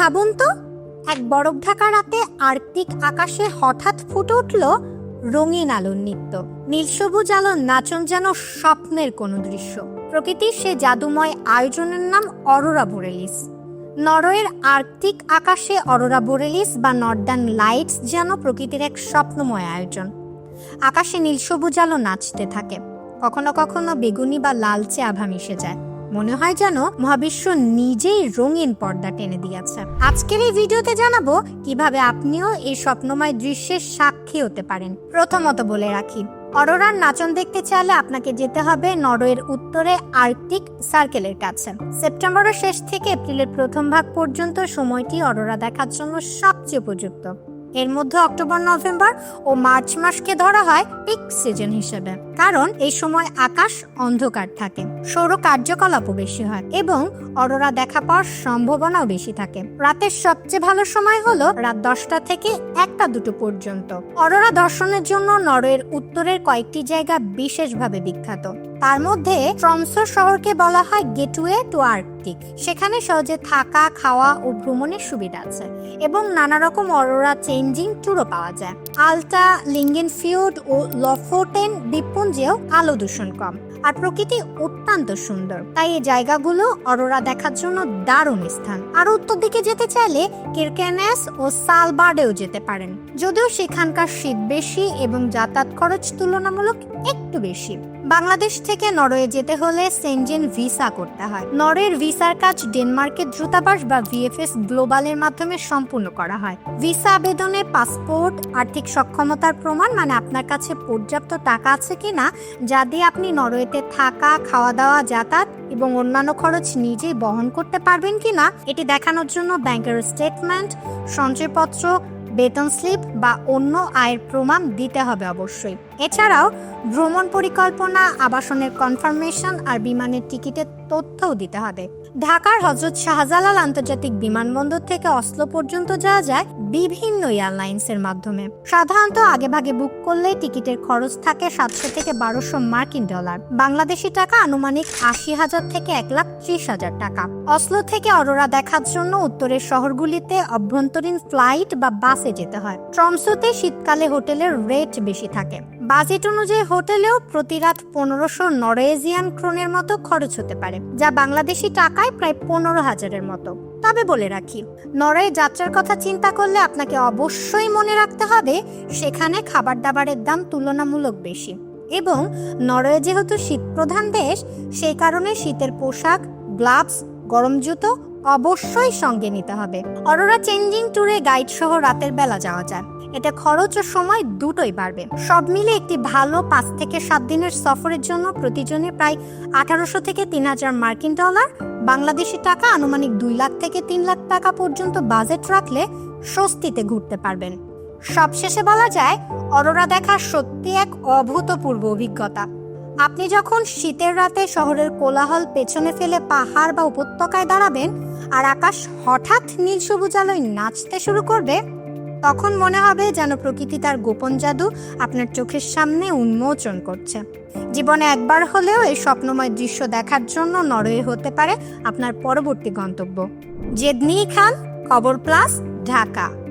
ভাবুন তো, এক বরফ ঢাকা রাতে আর্কটিক আকাশে হঠাৎ ফুটে উঠল রঙিন আলোর নৃত্য। নীল সবুজ আলোর নাচন যেন স্বপ্নের কোনো দৃশ্য। প্রকৃতির সে জাদুময় আয়োজনের নাম অরোরা বোরেলিস। নরওয়ের আর্কটিক আকাশে অরোরা বোরেলিস বা নর্দার্ন লাইটস যেন প্রকৃতির এক স্বপ্নময় আয়োজন। আকাশে নীল সবুজ আলো নাচতে থাকে। কখনো কখনো বেগুনি বা লালচে আভা মিশে যায়। মনে হয় যেন মহাবিশ্ব নিজেই রঙিন পর্দা টেনে দিয়েছে। আজকের এই ভিডিওতে জানাব কীভাবে আপনিও এই স্বপ্নময় দৃশ্যের সাক্ষী হতে পারেন। প্রথমত বলে রাখি, অরোরার নাচন দেখতে চাইলে আপনাকে যেতে হবে নরওয়ের উত্তরে আর্কটিক সার্কেলের কাছে। সেপ্টেম্বরের শেষ থেকে এপ্রিলের প্রথম ভাগ পর্যন্ত সময়টি অরোরা দেখার জন্য সবচেয়ে উপযুক্ত। এর মধ্যে অক্টোবর, নভেম্বর ও মার্চ মাসকে ধরা হয় পিক সিজন হিসেবে। কারণ এই সময় আকাশ অন্ধকার থাকে, সৌর কার্যকলাপও বেশি হয় এবং অরোরা দেখা পাওয়ার সম্ভাবনাও বেশি থাকে। রাতের সবচেয়ে ভালো সময় হলো রাত দশটা থেকে একটা দুটো পর্যন্ত। অরোরা দর্শনের জন্য নরওয়ের উত্তরের কয়েকটি জায়গা বিশেষভাবে বিখ্যাত। তার মধ্যে ট্রমসো শহরকে বলা হয় গেটওয়ে টু আর্কটিক। সেখানে সহজে থাকা, খাওয়া ও ভ্রমণের সুবিধা আছে এবং নানা রকম অরোরা চেঞ্জিং ট্যুরও পাওয়া যায়। আলটা লিঙ্গেন ফিউড ও লফোটেন দ্বীপপুঞ্জেও আলো দূষণ কম আর প্রকৃতি অত্যন্ত সুন্দর। তাই এই জায়গাগুলো অরোরা দেখার জন্য দারুণ স্থান। আর উত্তর দিকে যেতে চাইলে কিরকেনেস ও সালবার্ডেও যেতে পারেন। যদিও সেখানকার শীত বেশি এবং যাতায়াত খরচ তুলনামূলক একটু বেশি। বাংলাদেশ থেকে নরওয়ে যেতে হলে সেনজেন ভিসা করতে হয়। নরওয়ের ভিসার কাজ ডেনমার্কের দূতাবাস বা ভিএফএস গ্লোবালের মাধ্যমে সম্পূর্ণ করা হয়। ভিসা আবেদনে পাসপোর্ট, আর্থিক সক্ষমতার প্রমাণ মানে আপনার কাছে পর্যাপ্ত টাকা আছে কিনা, যা দিয়ে আপনি নরওয়েতে থাকা খাওয়া দাওয়া যাতায়াত এবং অন্যান্য খরচ নিজেই বহন করতে পারবেন কিনা, এটি দেখানোর জন্য ব্যাংকের স্টেটমেন্ট, সঞ্চয়পত্র, বেতন স্লিপ বা অন্য আয়ের প্রমাণ দিতে হবে অবশ্যই। এছাড়াও ভ্রমণ পরিকল্পনা, আবাসনের কনফার্মেশন আর বিমানের টিকিটের তথ্যও দিতে হবে। ঢাকার হজরত শাহজালাল আন্তর্জাতিক বিমানবন্দর থেকে অসলো পর্যন্ত যাওয়া যায় বিভিন্ন এয়ারলাইন্সের মাধ্যমে। সাধারণত আগেভাগে বুক করলে টিকিটের খরচ থাকে সাতশো থেকে বারোশো মার্কিন ডলার। বাংলাদেশি টাকা আনুমানিক আশি হাজার থেকে এক লাখ ত্রিশ হাজার টাকা। অসলো থেকে অরোরা দেখার জন্য উত্তরের শহরগুলিতে অভ্যন্তরীণ ফ্লাইট বা বাসে যেতে হয়। ট্রমসোতে শীতকালে হোটেলের রেট বেশি থাকে। বাজেট অনুযায়ী হোটেলেও প্রতি রাত পনেরোশো নরওয়েজিয়ান ক্রোনের মতো খরচ হতে পারে, যা বাংলাদেশি টাকায় প্রায় পনেরো হাজারের মতো। তবে বলে রাখি, নরওয়ে যাত্রার কথা চিন্তা করলে আপনাকে অবশ্যই মনে রাখতে হবে, সেখানে খাবার দাবারের দাম তুলনামূলক বেশি। এবং নরওয়ে যেহেতু শীতপ্রধান দেশ, সেই কারণে শীতের পোশাক, গ্লাভস, গরম জুতো অবশ্যই সঙ্গে নিতে হবে। অরোরা চেঞ্জিং ট্যুরে গাইড সহ রাতের বেলা যাওয়া যায়। এটা খরচ ও সময় দুটোই বাড়বে। সব মিলে একটি ভালো পাঁচ থেকে সাত দিনের সফরের জন্য প্রতিজনে প্রায় আঠারোশো থেকে তিন হাজার মার্কিন ডলার, বাংলাদেশি টাকা আনুমানিক দুই লাখ থেকে তিন লাখ টাকা পর্যন্ত বাজেট রাখলে স্বস্তিতে ঘুরতে পারবেন। সবশেষে বলা যায়, অরোরা দেখা সত্যি এক অভূতপূর্ব অভিজ্ঞতা। আপনি যখন শীতের রাতে শহরের কোলাহল পেছনে ফেলে পাহাড় বা উপত্যকায় দাঁড়াবেন আর আকাশ হঠাৎ নীল সবুজ আলোয় নাচতে শুরু করবে তখন মনে হবে যেন প্রকৃতি তার গোপন জাদু আপনার চোখের সামনে উন্মোচন করছে। জীবনে একবার হলেও এই স্বপ্নময় দৃশ্য দেখার জন্য নরওয়ে হতে পারে আপনার পরবর্তী গন্তব্য। জেদনি খান, খবর প্লাস, ঢাকা।